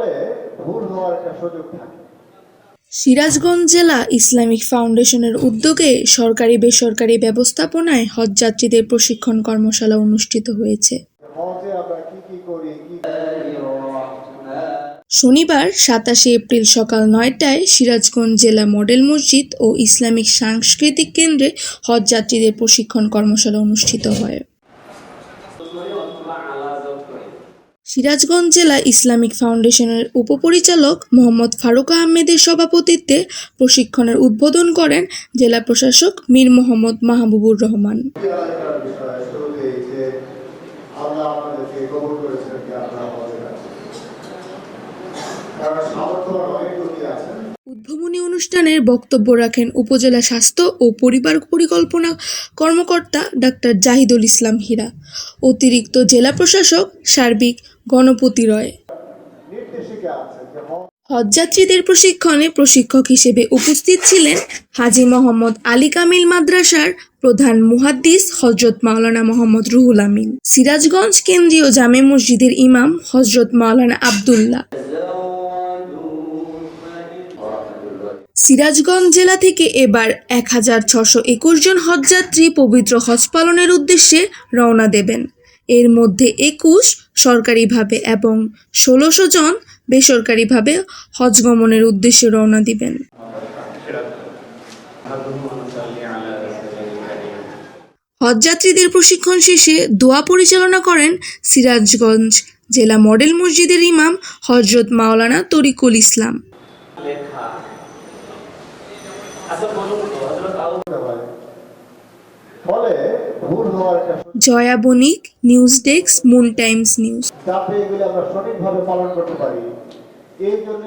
ফলে ভুল হওয়ার একটা সুযোগ থাকে। সিরাজগঞ্জ জেলা ইসলামিক ফাউন্ডেশনের উদ্যোগে সরকারি বেসরকারি ব্যবস্থাপনায় হজযাত্রীদের প্রশিক্ষণ কর্মশালা অনুষ্ঠিত হয়েছে। হজে শনিবার সাতাশে এপ্রিল সকাল নয়টায় সিরাজগঞ্জ জেলা মডেল মসজিদ ও ইসলামিক সাংস্কৃতিক কেন্দ্রে হজযাত্রীদের প্রশিক্ষণ কর্মশালা অনুষ্ঠিত হয়। সিরাজগঞ্জ জেলা ইসলামিক ফাউন্ডেশনের উপপরিচালক মোহাম্মদ ফারুক আহমেদের সভাপতিত্বে প্রশিক্ষণের উদ্বোধন করেন জেলা প্রশাসক মীর মোহাম্মদ মাহবুবুর রহমান। কারণ অনেক লোকই আছেন। উদ্বোধনী অনুষ্ঠানের বক্তব্য রাখেন উপজেলা স্বাস্থ্য ও পরিবার পরিকল্পনা কর্মকর্তা ডাক্তার জাহিদুল ইসলাম হীরা, অতিরিক্ত জেলা প্রশাসক সার্বিক গণপতি রয়। হজযাত্রীদের প্রশিক্ষণে প্রশিক্ষক হিসেবে উপস্থিত ছিলেন হাজী মোহাম্মদ আলী কামিল মাদ্রাসার প্রধান মুহাদ্দিস হজরত মাওলানা মোহাম্মদ রুহুল আমিন, সিরাজগঞ্জ কেন্দ্রীয় জামে মসজিদের ইমাম হজরত মাওলানা আবদুল্লাহ। সিরাজগঞ্জ জেলা থেকে এবার এক হাজার ছশো একুশ জন হজযাত্রী পবিত্র হজ পালনের উদ্দেশ্যে রওনা দেবেন। এর মধ্যে একুশ সরকারিভাবে এবং ষোলোশো জন বেসরকারিভাবে হজ গমনের উদ্দেশ্যে রওনা দিবেন। হজযাত্রীদের প্রশিক্ষণ শেষে দোয়া পরিচালনা করেন সিরাজগঞ্জ জেলা মডেল মসজিদের ইমাম হজরত মাওলানা তরিকুল ইসলাম লেখা আচ্ছা বলুন তো হযরত আবু করতে পারে ফলে ভুল হওয়ার একটা সুযোগ Joya Banik news desk Moon Times news. আমরা সঠিকভাবে পালন করতে পারি। এই জন্য